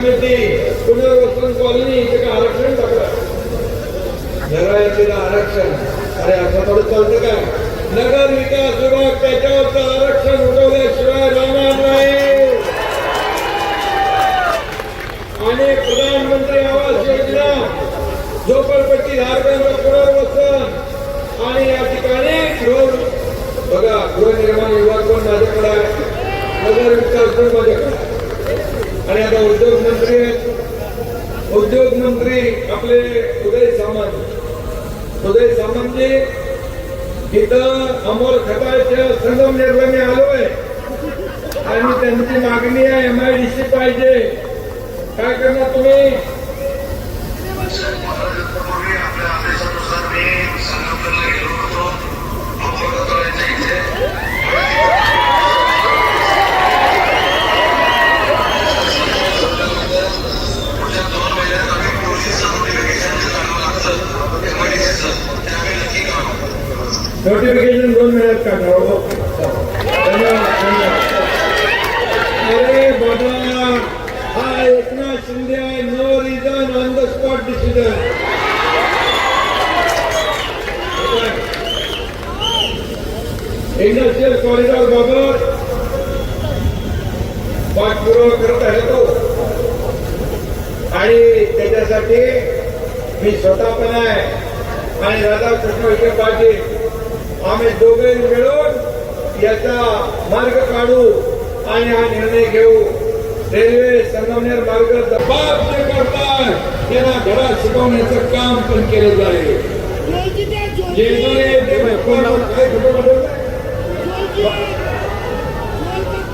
पुनर्वसन कॉलनी का आरक्षण टाकलं? आरक्षण. अरे असं थोडं चालतं का? नगर विकास विभाग त्याच्यावरचं आरक्षण उठवल्याशिवाय राहणार नाही. आणि प्रधानमंत्री आवास योजना झोपडपट्टी धारकांचं पुनर्वसन. आणि या ठिकाणी गृह बघा गृहनिर्माण विभाग पण माझ्याकडे आहे. नगर विकास पण माझ्याकडे आहे. आणि आता उद्योग मंत्री आहेत उद्योग मंत्री आपले उदय सामंत. उदय सामंतजी इथं अमोल खताच्या संगमनेरला मी आलोय. आणि त्यांची मागणी आहे एमआयडीसी पाहिजे. काय करणार तुम्ही? नोटिफिकेशन दोन मिनिटात काढणार अरे बाबा हा एकनाथ शिंदे आहे. No reason on the spot decision industrial corridor बाबत पाठपुरावा करत आहे तो. आणि त्याच्यासाठी मी स्वतः पण आहे. आणि राधाकृष्ण विखे पाटील. आम्ही दोघे मिळून याचा मार्ग काढू आणि हा निर्णय घेऊ. रेल्वे संगमनेर मार्ग दबाब जे करतात त्यांना घरात शिकवण्याचं काम पण केलं जाईल.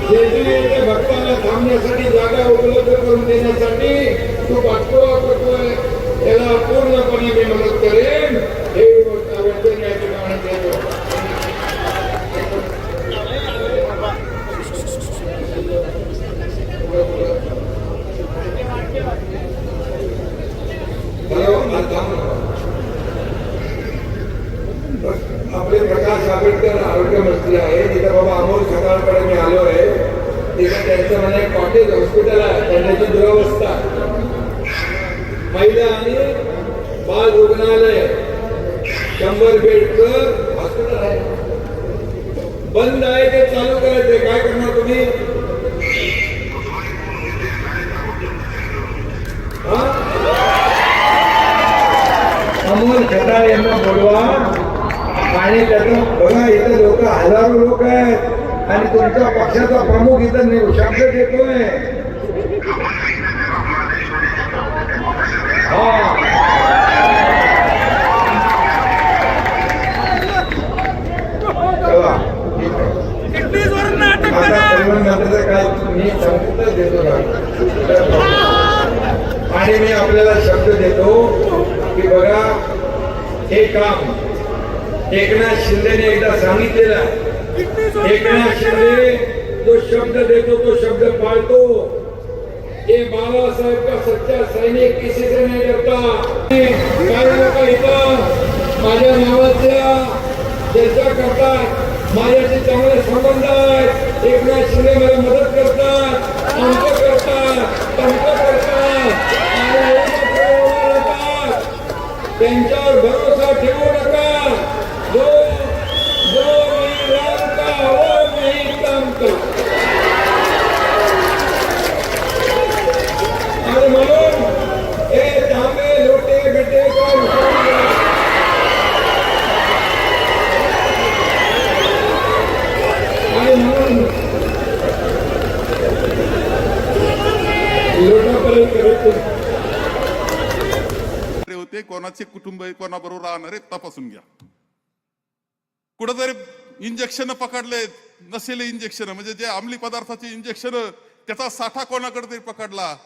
जेजुरी ते भक्तांना थांबण्यासाठी जागा उपलब्ध करून देण्यासाठी तो पाठपुरावा करतोय त्याला पूर्णपणे मी मदत करेन हे आवर्जून या ठिकाणी देतो बरोबर, हा थांब. आपले प्रकाश आंबेडकर आरोग्य मंत्री आहे तिथे बाबा अमोल खताळकडे मी आलो आहे त्यांचं मला एक कॉटेज हॉस्पिटल आहे. त्यांची दुरावस्था. महिला आणि बाल रुग्णालय. शंभर बेडचं हॉस्पिटल आहे. बंद आहे ते चालू करायचे काय करणार तुम्ही? अमोल खटाळ यांना बोलवा. आणि त्याचं बघा इथं लोक हजारो लोक आहेत. आणि तुमच्या पक्षाचा प्रमुख इथं शब्द देतोय. हा. काय मी सांगितलं देतो आणि मी आपल्याला शब्द देतो की बघा हे काम एकनाथ शिंदेने एकदा सांगितलेलं एकनाथ शिंदे जो शब्द देतो तो शब्द पाळतो. ये बाबासाहेब का सच्चा सैनिक किसी से नहीं डरता काही लोक इथं माझ्या नावाच्या चर्चा करतात माझ्याशी चांगले संबंध आहे एकनाथ शिंदे मला मदत करतात अंक करतात अंक करतात आणि एवढं पुढे राहतात. त्यांच्यावर भरोसा ठेवू नका जो जो मी राम का वो नहीं काम का आणि म्हणून हे तांबे लोटे बिटे का विसरू नका. आणि म्हणून लोटापर्यंत करत अरे होते कोणाचे कुटुंब आहे कोणाबरोबर राहणार आहे तपासून घ्या. कुठंतरी इंजेक्शन पकडले नसेल इंजेक्शन म्हणजे जे अंमली पदार्थाचे इंजेक्शन त्याचा साठा कोणाकडे तरी पकडला?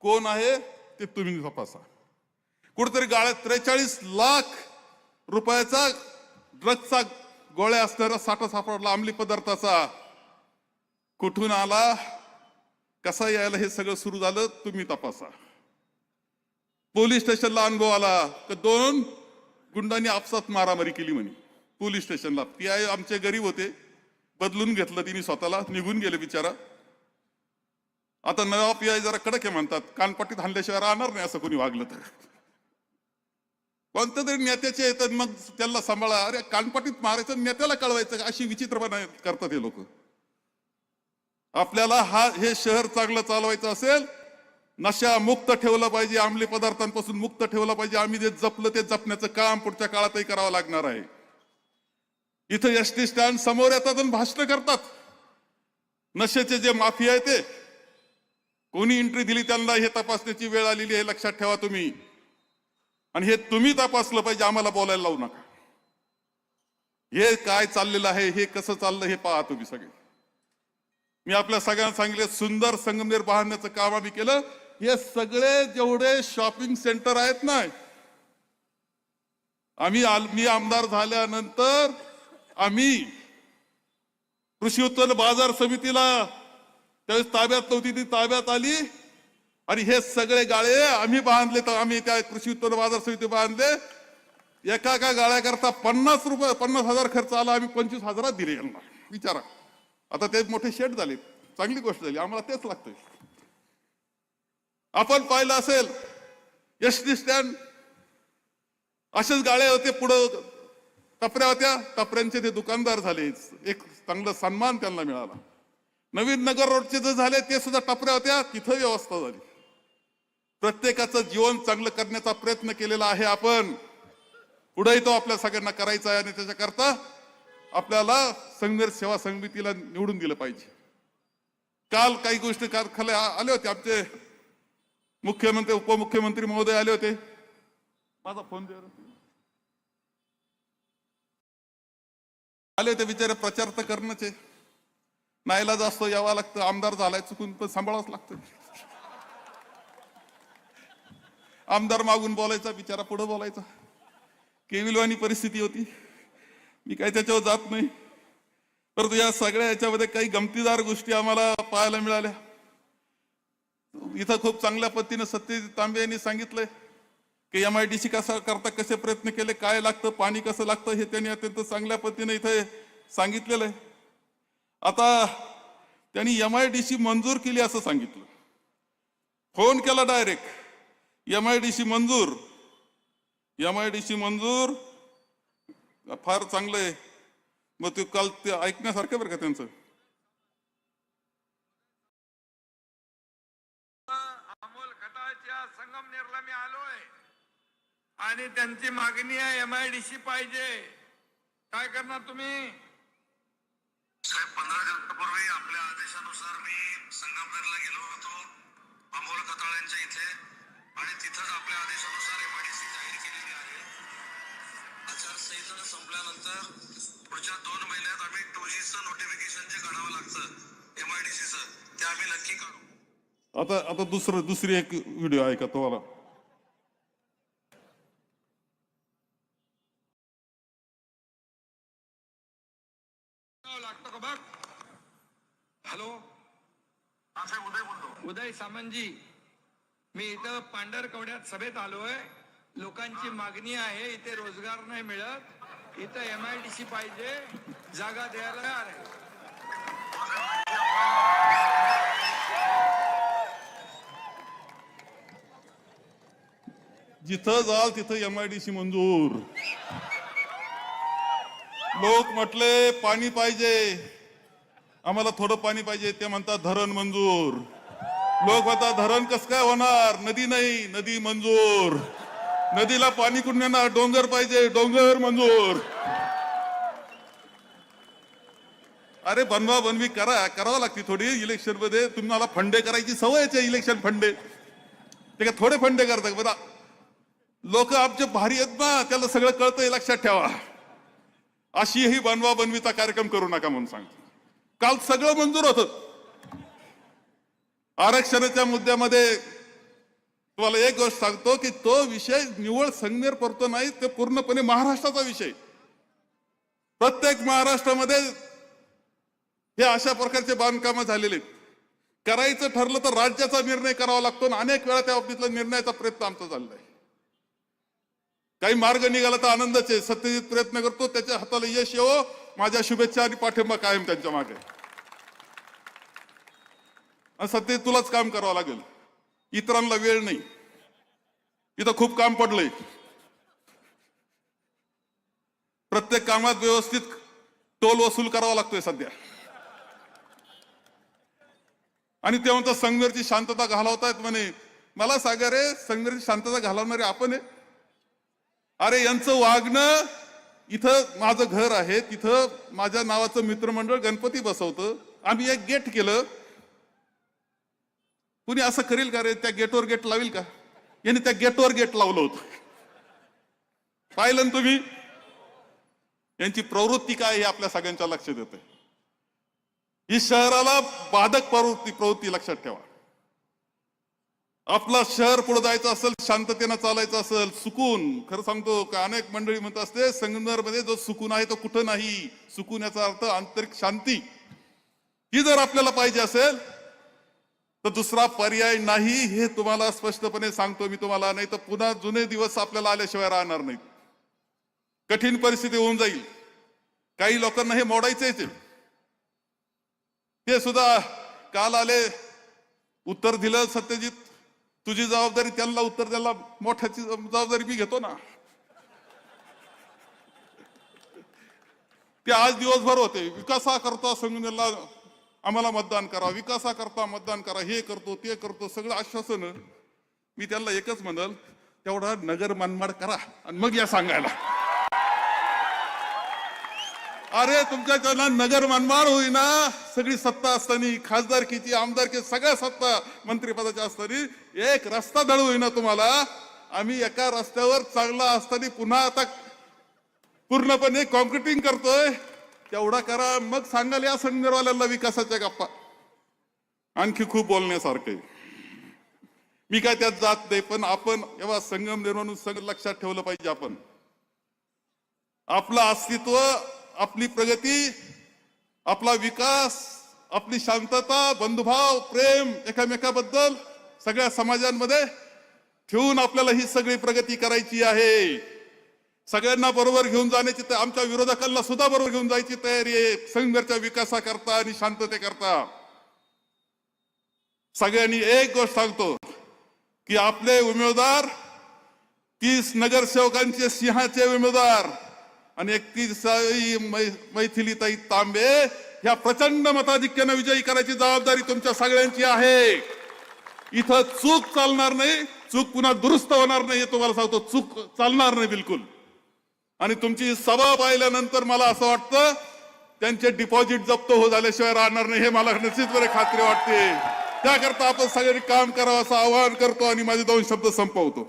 कोण आहे? ते तुम्ही तपासा. कुठेतरी गाळ्यात त्रेचाळीस लाख रुपयाचा ड्रगचा गोळ्या असणारा साठा सापडला अंमली पदार्थाचा. कुठून आला? कसा यायला हे सगळं सुरू झालं तुम्ही तपासा. पोलीस स्टेशनला अनुभव आला तर दोन गुंडांनी आपसात मारामारी केली म्हणे. पोलीस स्टेशनला. ती आहे आमचे गरीब होते. बदलून घेतलं तिने स्वतःला. निघून गेले बिचारा. आता नवा पी आय जरा कडक आहे म्हणतात. कानपट्टीत हाणल्याशिवाय राहणार नाही असं कोणी वागलं तर. कोणत्या तरी नेत्याचे येतात मग त्याला सांभाळा. अरे कानपट्टीत मारायचं नेत्याला कळवायचं अशी विचित्रपणा करतात हे लोक. आपल्याला हा हे शहर चांगलं चालवायचं असेल नशा मुक्त ठेवलं पाहिजे अंमली पदार्थांपासून मुक्त ठेवलं पाहिजे. आम्ही जे जपलं ते जपण्याचं काम पुढच्या काळातही करावं लागणार आहे. इथं एस टी स्टँड समोर येतात आणि भाषण करतात. नशेचे जे माफी आहे ते. कोणी एंट्री दिली त्यांना हे तपासण्याची वेळ आलेली आहे लक्षात ठेवा तुम्ही. आणि हे तुम्ही तपासलं पाहिजे आम्हाला बोलायला लावू नका. हे काय चाललेलं आहे हे कसं चाललं हे पाहा तुम्ही सगळे. मी आपल्या सगळ्यांना सांगितले सुंदर संगमनेर बांधण्याचं काम आम्ही केलं. हे सगळे जेवढे शॉपिंग सेंटर आहेत ना आम्ही मी आमदार झाल्यानंतर आम्ही कृषी उत्पन्न बाजार समितीला त्यावेळेस ताब्यात नव्हती ती ताब्यात आली. आणि हे सगळे गाळे आम्ही बांधले तर आम्ही त्या कृषी उत्पन्न बाजार समिती बांधले. एका एका गाळ्याकरता पन्नास रुपये पन्नास हजार खर्च आला आम्ही पंचवीस हजारात दिले यांना. विचारा. आता ते मोठे शेट झाले. चांगली गोष्ट झाली. आम्हाला तेच लागतंय. आपण पाहिलं असेल एस टी स्टँड असेच गाळे होते पुढं. टपऱ्या होत्या टपऱ्यांचे ते दुकानदार झाले. एक चांगला सन्मान त्यांना मिळाला. नवीन नगर रोडचे जे झाले ते सुद्धा टपऱ्या होत्या तिथं व्यवस्था झाली. प्रत्येकाचं जीवन चांगलं करण्याचा प्रयत्न केलेला आहे आपण. पुढेही तो आपल्या सगळ्यांना करायचा आहे आणि त्याच्याकरता आपल्याला संघर्ष सेवा समितीला निवडून दिलं पाहिजे. काल काही गोष्टी कारखाने आले होते आमचे मुख्यमंत्री उपमुख्यमंत्री महोदय आले होते. माझा फोन द्या आले होते बिचारे प्रचार तर करणंच. आहे नाहीला जास्त यावं लागतं आमदार झालाय चुकून पण सांभाळावंच लागतं. आमदार मागून बोलायचा बिचारा पुढे बोलायचा. केविलवानी परिस्थिती होती. मी काही त्याच्यावर जात नाही. परंतु या सगळ्या याच्यामध्ये काही गमतीदार गोष्टी आम्हाला पाहायला मिळाल्या. इथं खूप चांगल्या पद्धतीने सत्यजित तांबे यांनी सांगितलंय की एम आय डी सी कसा करता कसे प्रयत्न केले काय लागतं पाणी कसं लागतं हे त्यांनी अत्यंत चांगल्या पद्धतीने इथे सांगितलेलं आहे. आता त्यांनी एम आय डी सी मंजूर केली असं सांगितलं. फोन केला direct. M I D C मंजूर. एम आय डी सी मंजूर फार चांगलं आहे. मग ते काल ते ऐकण्यासारखं बरं का त्यांचं? अमोल संगमनेरला मी आलोय. आणि त्यांची मागणी आहे एमआयडीसी पाहिजे. काय करणार तुम्ही? साहेब पंधरा दिवसापूर्वी आपल्या आदेशानुसार मी संगमनेरला गेलो होतो अमोल कताळ्यांच्या इथे. आणि तिथंच आपल्या आदेशानुसार एम आय डी सी जाहीर केलेली आहे. आचारसंहिता संपल्यानंतर पुढच्या दोन महिन्यात आम्ही टू जीचं नोटिफिकेशन जे काढावं लागतं एमआयडीसीचं ते आम्ही नक्की काढू. आता आता दुसरं दुसरी एक व्हिडिओ आहे का तुम्हाला. लागतो का बघ हॅलो. हा उदय बोलतो. उदय सामंतजी मी इथं पांढरकवड्यात सभेत आलोय. लोकांची मागणी आहे इथे रोजगार नाही मिळत. इथं एमआयडीसी पाहिजे जागा द्यायला जिथं जाल तिथं एम आय डी सी मंजूर. लोक म्हटले पाणी पाहिजे. आम्हाला थोडं पाणी पाहिजे. ते म्हणतात धरण मंजूर. लोक म्हणतात धरण कस काय होणार? नदी नाही नदी मंजूर. नदीला पाणी कुठून येणार? डोंगर पाहिजे डोंगर मंजूर. अरे बनवा बनवी करा करावं लागते थोडी इलेक्शनमध्ये. तुम्हाला फंडे करायची सवयच आहे इलेक्शन फंडे. ते का थोडे फंडे करतात बरं लोक आमचे भारी आहेत ना त्याला सगळं कळतंय लक्षात ठेवा. अशीही बनवा बनवीचा कार्यक्रम करू नका म्हणून सांगतो. काल सगळं मंजूर होत. आरक्षणाच्या मुद्द्यामध्ये तुम्हाला एक गोष्ट सांगतो की तो विषय निवळ संगमेर पडतो नाही ते पूर्णपणे महाराष्ट्राचा विषय. प्रत्येक महाराष्ट्रामध्ये हे अशा प्रकारचे बांधकामं झालेले आहेत. करायचं ठरलं तर राज्याचा निर्णय करावा लागतो आणि अनेक वेळा त्या बाबतीतला निर्णयाचा प्रयत्न आमचा चाललाय काही मार्ग निघाला तर आनंदच आहे. सत्यजित प्रयत्न करतो त्याच्या हाताला यश येवो. माझ्या शुभेच्छा आणि पाठिंबा कायम त्यांच्या मागे. आणि सध्या तुलाच काम करावं लागेल. इतरांना वेळ नाही. इथं खूप काम पडलंय. प्रत्येक कामात व्यवस्थित टोल वसूल करावा लागतोय सध्या. आणि ते म्हणतात संगमेरची शांतता घालवतायत म्हणे. मला सांगा रे संगमेरची शांतता घालवणारे आपण आहे. अरे यांचं वागणं इथं माझं घर आहे तिथं माझ्या नावाचं मित्रमंडळ गणपती बसवतं. आम्ही एक गेट केलं. कुणी असं करेल का रे? त्या गेटवर गेट लावेल का? यांनी त्या गेटवर गेट लावलं होतं. पाहिलं ना तुम्ही? यांची प्रवृत्ती काय हे आपल्या सगळ्यांच्या लक्षात येते ही शहराला बाधक प्रवृत्ती प्रवृत्ती लक्षात ठेवा. आपला शहर पुढे जायचं असेल शांततेनं चालायचं असेल सुकून. खरं सांगतो का अनेक मंडळी म्हणत असते संगमनेरमध्ये जो सुकून आहे तो कुठं नाही. सुकून याचा अर्थ आंतरिक शांती. ही जर आपल्याला पाहिजे असेल तर दुसरा पर्याय नाही हे तुम्हाला स्पष्टपणे सांगतो मी तुम्हाला. नाही तर पुन्हा जुने दिवस आपल्याला आल्याशिवाय राहणार नाहीत. कठीण परिस्थिती होऊन जाईल. काही लोकांना हे मोडायचंच आहे ते सुद्धा काल आले उत्तर दिलं सत्यजित. तुझी जबाबदारी त्यांना उत्तर द्यायला मोठ्याची जबाबदारी मी घेतो ना. ते आज दिवसभर होते. विकासा करता संघटनेला आम्हाला मतदान करा विकासा करता मतदान करा हे करतो ते करतो सगळं आश्वासन मी त्यांना एकच म्हणल तेवढा नगर मनमाड करा आणि मग या सांगायला. अरे तुमच्या त्यांना नगर मनमाड होईना. सगळी सत्ता असताना खासदारकीची आमदारकी सगळ्या सत्ता मंत्रिपदाच्या असताना एक रस्ता दळ होईना तुम्हाला. आम्ही एका रस्त्यावर चांगला असताना पुन्हा आता पूर्णपणे कॉन्क्रिटिंग करतोय. तेवढा करा. मग सांगाल या संघवाल्यांना विकासाच्या गप्पा. आणखी खूप बोलण्यासारखं मी काय त्यात जात नाही पण आपण एव्हा संगम निर्माण संघ लक्षात ठेवलं पाहिजे आपण. आपलं अस्तित्व आपली प्रगती आपला विकास आपली शांतता बंधुभाव प्रेम एकामेकाबद्दल सगळ्या समाजांमध्ये ठेवून आपल्याला ही सगळी प्रगती करायची आहे. सगळ्यांना बरोबर घेऊन जाण्याची तर आमच्या विरोधकांना सुद्धा बरोबर घेऊन जायची तयारी आहे. संघर्षाच्या विकासाकरता आणि शांततेकरता. सगळ्यांनी एक गोष्ट सांगतो की आपले उमेदवार तीस नगरसेवकांचे सिंहाचे उमेदवार. आणि एकतीसाई मैथिलीताई तांबे ह्या प्रचंड मताधिक्यानं विजयी करायची जबाबदारी तुमच्या सगळ्यांची आहे. इथं चूक चालणार नाही चूक पुन्हा दुरुस्त होणार नाही हे तुम्हाला सांगतो चूक चालणार नाही बिलकुल. आणि तुमची सभा पाहिल्यानंतर मला असं वाटतं त्यांचे डिपॉझिट जप्त हो झाल्याशिवाय राहणार नाही हे मला निश्चितपणे खात्री वाटते. त्याकरता आपण सगळ्यांनी काम करावं असं आवाहन करतो आणि माझे दोन शब्द संपवतो.